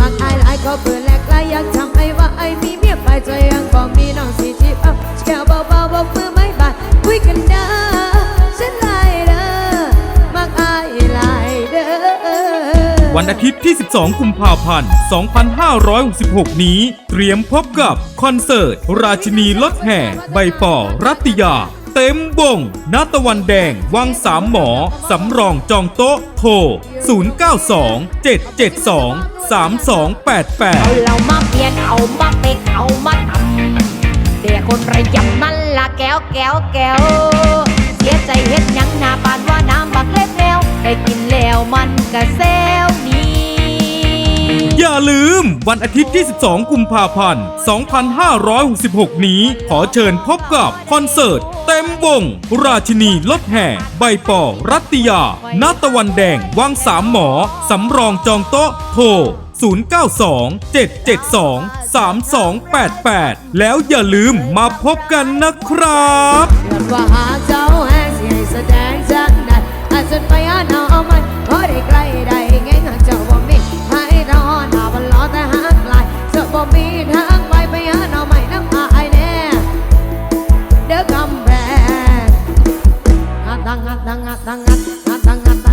มักอายหลายก็เปิดแหลกหลายอยากทำไอ้ว่าไอ้มีเมียไปใจยังก็มีน้องสีที่เอาแค่เบาๆบอกมือไม่บาดคุยกันเด้อฉันไล่เด้อมักอายหลายเด้อวันอาทิตย์ที่ 12 กุมภาพันธ์ 2566 นี้ เตรียมพบกับคอนเสิร์ต ราชินีรถแห่ ใบปอรัตติยา เต็มวงณตะวันแดง วังสามหมอ สำรองจองโต๊ะ โทร 092 772 3288 เอาเรามาเปลี่ยนเอามาเปกเอามาทำแต่คนระยำนั่นละแก้วแก้วแก้วเสียใจเฮ็ดหยังหน้าปานว่าน้ำบักเล็ดแล้วได้กินแล้วมันก็แซวนี้ อย่าลืมวันอาทิตย์ที่ 12 กุมภาพันธ์ 2566 นี้ ขอเชิญพบกับคอนเสิร์ตเต็มวง ราชินีลดแห่ ใบปอ รัตติยานาตะวันแดง วังสามหมอ สำรองจองโต๊ะโทร 092-772-3288 แล้วอย่าลืมมาพบกันนะครับว่หาเจ้าแห่งสิให้แสดงจากไหนอาจาะไปหาหนอมันพอได้ใกล้ได้ ดังงัดดังงัดดังงัดัดังงัด